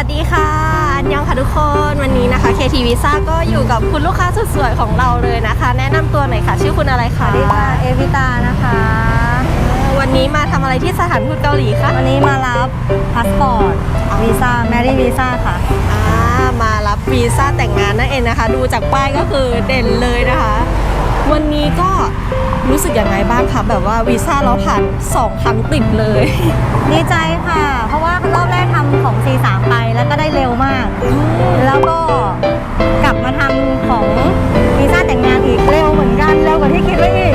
วัสดีค่ะ อันยองค่ะทุกคน วันนี้นะคะ KT Visa ก็อยู่กับคุณลูกค้าสุดสวยของเราเลยนะคะ แนะนำตัวหน่อยค่ะ ชื่อคุณอะไรสคะวัสดีค่ะเอวิตานะคะ วันนี้มาทำอะไรที่สถานทูตเกาหลีคะวันนี้มารับพาสปอร์ตวีซ่าแมรี่วีซ่าค่ะ อ่ามารับวีซ่าแต่งงานนั่นเองนะคะ ดูจากป้ายก็คือเด่นเลยนะคะ วันนี้ก็รู้สึกยังไงบ้างคะแบบว่าวีซ่าเราผ่านสองครั้งติดเลย ดีใจค่ะ เพราะว่ารอบแรกทำของ C3 ไป แล้วก็ได้เร็วมาก แล้วก็กลับมาทำของวีซ่าแต่งงานอีกเร็วเหมือนกันเร็วกว่าที่คิดไว้อีก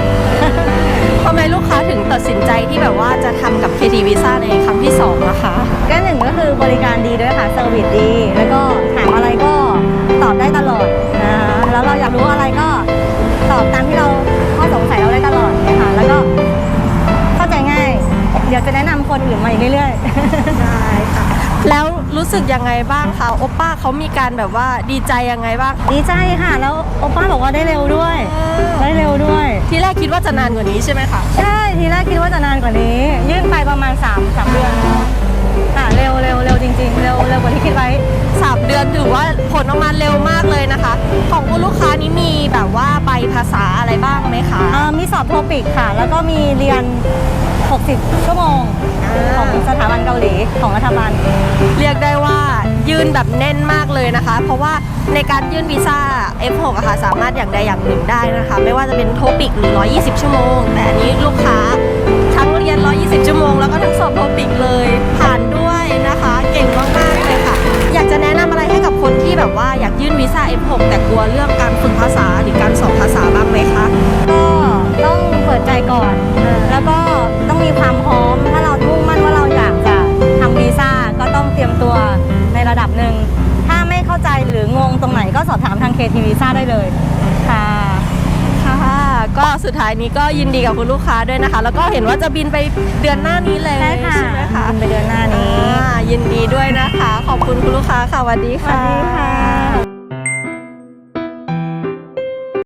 ทำไมลูกค้าถึงตัดสินใจที่แบบว่าจะทำกับ KT Visa ในครั้งที่สองนะคะ ก็หนึ่งก็คือบริการดีด้วยค่ะเซอร์วิสดี แล้วก็ถามอะไรก็ตอบได้ตลอดนะคะแล้วเราอยากรู้อะไรก็ตอบตามที่เราข้อสงสัยเราได้ตลอดเนี่ยค่ะแล้วก็เข้าใจง่าย เดี๋ยวจะแนะนำคนอื่นมาอีกเรื่อยๆได้ค่ะ แล้วรู้สึกยังไงบ้างคะโอป้าเขามีการแบบว่าดีใจยังไงบ้าง ดีใจค่ะ แล้วโอป้าบอกว่าได้เร็วด้วย ได้เร็วด้วย ที่แรกคิดว่าจะนานกว่านี้ใช่ไหมคะใช่ทีแรกคิดว่าจะนานกว่านี้ ยื่นไปประมาณ3 3เดือนค่ะเร็วเร็วเร็วจริงๆ เร็วเร็วกว่าที่คิดไว้สามเดือนถือว่าผลออกมาเร็วมากเลยนะคะ ของคุณลูกค้านี้มีแบบว่าใบภาษาอะไรบ้างไหมคะอ่ามีสอบโทปิกค่ะ แล้วก็มีเรียน 60 ชั่วโมง ของสถาบันเกาหลีของรัฐบาล เรียกได้ว่ายื่นแบบแน่นมากเลยนะคะ เพราะว่าในการยื่นวีซ่า F6 อะค่ะสามารถอย่างใดอย่างหนึ่งได้นะคะ ไม่ว่าจะเป็นโทปิกหรือ 120 ชั่วโมง แต่อันนี้ลูกค้าทั้งเรียน 120 ชั่วโมง แล้วก็ทั้งสอบโทปิกเลยผ่านด้วยนะคะ เก่งมากๆเลยค่ะ อยากจะแนะนำอะไรให้กับคนที่แบบว่าอยากยื่นวีซ่า F6 แต่กลัวเรื่องการฝึกภาษาหรือการสอบภาษาบ้างไหมคะ งงตรงไหนก็สอบถามทาง KT Visa ได้เลยค่ะค่ะก็สุดท้ายนี้ก็ยินดีกับคุณลูกค้าด้วยนะคะ แล้วก็เห็นว่าจะบินไปเดือนหน้านี้เลยใช่ค่ะไหมคะบินไปเดือนหน้านี้อ่ายินดีด้วยนะคะ ขอบคุณคุณลูกค้าค่ะสวัสดีสวัค่ะสดีค่ะ